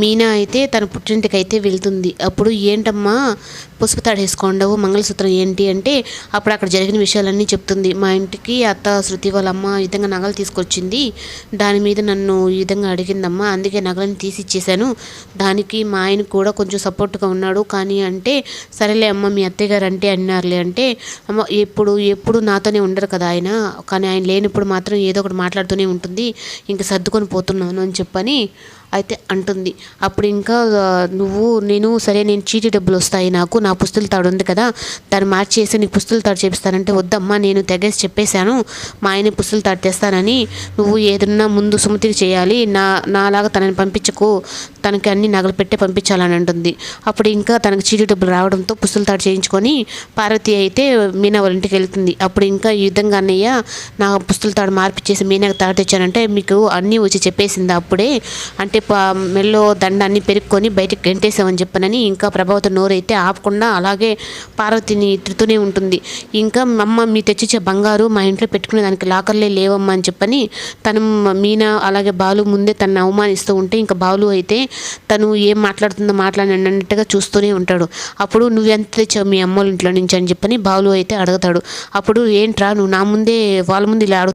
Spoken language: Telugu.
మీనా అయితే తన పుట్టింటికి అయితే వెళ్తుంది. అప్పుడు ఏంటమ్మా? పసుపు తాడు వేసుకోండవు మంగళసూత్రం ఏంటి అంటే అప్పుడు అక్కడ జరిగిన విషయాలన్నీ చెప్తుంది. మా ఇంటికి అత్త శృతి వాళ్ళ అమ్మ ఈ విధంగా నగలు తీసుకొచ్చింది. దాని మీద నన్ను ఈ విధంగా అడిగిందమ్మా. అందుకే నగలను తీసి ఇచ్చేసాను దానికి మా ఆయన కూడా కొంచెం సపోర్ట్గా ఉన్నాడు. కానీ అంటే సరేలే అమ్మ మీ అత్తయ్య గారు అంటే అన్నారులే అంటే అమ్మ ఎప్పుడు ఎప్పుడు నాతోనే ఉండరు కదా ఆయన. కానీ ఆయన లేనప్పుడు మాత్రం ఏదో ఒకటి మాట్లాడుతూనే ఉంటుంది. ఇంకా సర్దుకొని పోతున్నాను అని చెప్పని అయితే అంటుంది. అప్పుడు ఇంకా నువ్వు నేను సరే నేను చీటీ డబ్బులు వస్తాయి నాకు నా పుస్తలు తాడు ఉంది కదా దాన్ని మార్చేసి నీకు పుస్తలు తాడు చేపిస్తానంటే వద్దమ్మా నేను తెగేసి చెప్పేశాను మా ఆయన పుస్తలు తాడు తెస్తానని నువ్వు ఏదన్నా ముందు సుమతికి చేయాలి నా నాలాగా తనని పంపించకు తనకి అన్ని నగలు పెట్టే పంపించాలని అంటుంది. అప్పుడు ఇంకా తనకి చీటీ డబ్బులు రావడంతో పుస్తలు తాడు చేయించుకొని పార్వతి అయితే మీనా వాళ్ళ ఇంటికి వెళ్తుంది. అప్పుడు ఇంకా ఈ విధంగా అన్నయ్య నా పుస్తలు తాడు మార్పిచ్చేసి మీనాకు తాడు తెచ్చానంటే మీకు అన్నీ వచ్చి చెప్పేసింది అప్పుడే అంటే మెల్లో దండ అన్ని పెరుక్కొని బయటకు గంటేసామని చెప్పనని ఇంకా ప్రభావతి నోరైతే ఆపకుండా అలాగే పార్వతిని తిడుతూనే ఉంటుంది. ఇంకా అమ్మ మీ తెచ్చిచ్చే బంగారు మా ఇంట్లో పెట్టుకునే దానికి లాకర్లే లేవమ్మా అని చెప్పని తను మీనా అలాగే బాలు ముందే తనని అవమానిస్తూ ఉంటే ఇంకా బాలు అయితే తను ఏం మాట్లాడుతుందో మాట్లాడినట్టుగా చూస్తూనే ఉంటాడు. అప్పుడు నువ్వెంత తెచ్చావు మీ అమ్మోళ్ళ ఇంట్లో నుంచి అని చెప్పని బాలు అయితే అడుగుతాడు. అప్పుడు ఏంట్రా నువ్వు నా ముందే వాళ్ళ ముందు ఇలా